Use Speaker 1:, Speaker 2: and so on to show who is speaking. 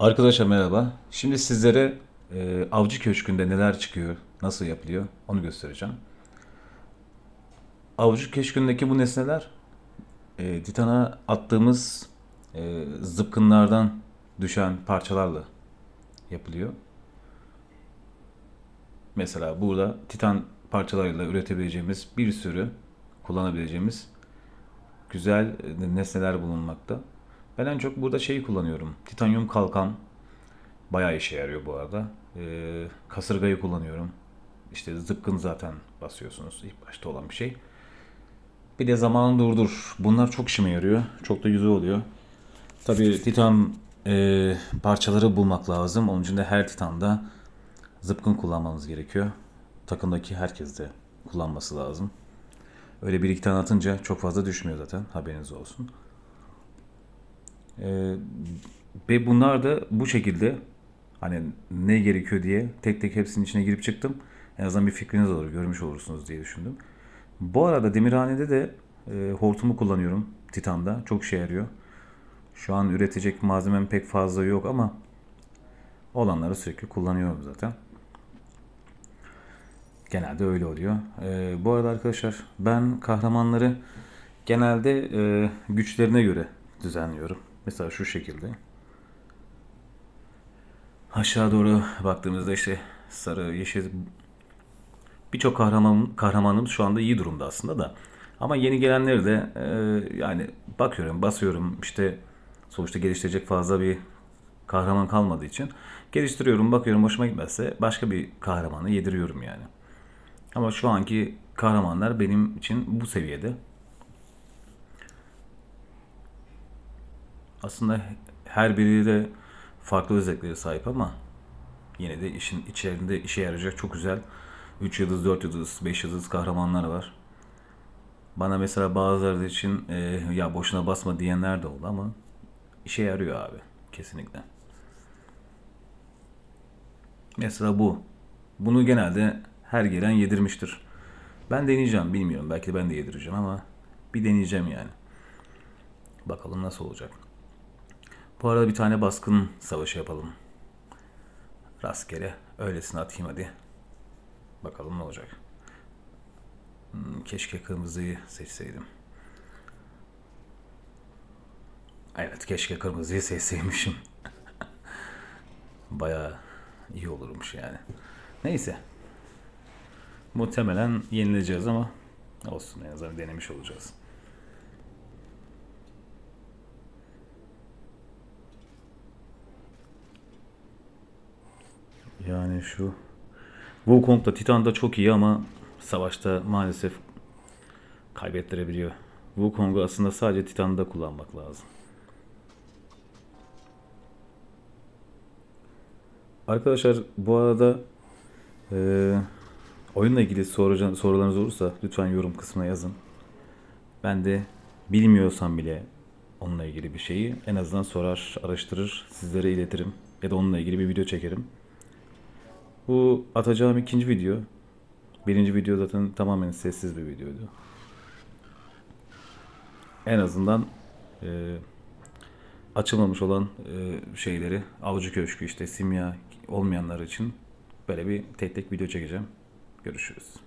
Speaker 1: Arkadaşlar merhaba. Şimdi sizlere e, Avcı Köşkü'nde neler çıkıyor, nasıl yapılıyor onu göstereceğim. Avcı Köşkü'ndeki bu nesneler e, Titan'a attığımız e, zıpkınlardan düşen parçalarla yapılıyor. Mesela burada Titan parçalarıyla üretebileceğimiz bir sürü kullanabileceğimiz güzel e, nesneler bulunmakta. Ben en çok burada şeyi kullanıyorum. Titanyum kalkan bayağı işe yarıyor bu arada. Ee, kasırgayı kullanıyorum. İşte zıpkın zaten basıyorsunuz. İlk başta olan bir şey. Bir de zamanı durdur. Bunlar çok işime yarıyor. Çok da güzel oluyor. Tabii titan e, parçaları bulmak lazım. Onun için de her titanda zıpkın kullanmamız gerekiyor. Takımdaki herkes de kullanması lazım. Öyle bir iki tane atınca çok fazla düşmüyor zaten. Haberiniz olsun. Ee, ve bunlar da bu şekilde hani ne gerekiyor diye tek tek hepsinin içine girip çıktım. En azından bir fikriniz olur, görmüş olursunuz diye düşündüm. Bu arada demirhanede de e, hortumu kullanıyorum Titan'da. Çok işe yarıyor. Şu an üretecek malzemem pek fazla yok ama olanları sürekli kullanıyorum zaten. Genelde öyle oluyor. Ee, bu arada arkadaşlar ben kahramanları genelde e, güçlerine göre düzenliyorum. Mesela şu şekilde. Aşağı doğru baktığımızda işte sarı, yeşil birçok kahraman kahramanımız şu anda iyi durumda aslında da. Ama yeni gelenleri de e, yani bakıyorum, basıyorum işte sonuçta geliştirecek fazla bir kahraman kalmadığı için geliştiriyorum, bakıyorum hoşuma gitmezse başka bir kahramanı yediriyorum yani. Ama şu anki kahramanlar benim için bu seviyede. Aslında her biri de farklı özelliklere sahip ama yine de işin içerisinde işe yarayacak çok güzel 3 yıldız, 4 yıldız, 5 yıldız kahramanlar var. Bana mesela bazıları için e, ya boşuna basma diyenler de oldu ama işe yarıyor abi kesinlikle. Mesela bu. Bunu genelde her gelen yedirmiştir. Ben deneyeceğim bilmiyorum. Belki ben de yedireceğim ama bir deneyeceğim yani. Bakalım nasıl olacak. Bu arada bir tane baskın savaşı yapalım. Rastgele öylesine atayım hadi. Bakalım ne olacak. Hmm, keşke kırmızıyı seçseydim. Evet keşke kırmızıyı seçseymişim. Bayağı iyi olurmuş yani. Neyse. Muhtemelen yenileceğiz ama olsun en azından denemiş olacağız. Yani şu Wukong da Titan da çok iyi ama savaşta maalesef kaybettirebiliyor. Wukong'u aslında sadece Titan'da kullanmak lazım. Arkadaşlar bu arada e, oyunla ilgili sorularınız olursa lütfen yorum kısmına yazın. Ben de bilmiyorsam bile onunla ilgili bir şeyi en azından sorar, araştırır, sizlere iletirim. Ya da onunla ilgili bir video çekerim. Bu atacağım ikinci video. Birinci video zaten tamamen sessiz bir videoydu. En azından e, açılmamış olan e, şeyleri avcı köşkü işte simya olmayanlar için böyle bir tek tek video çekeceğim. Görüşürüz.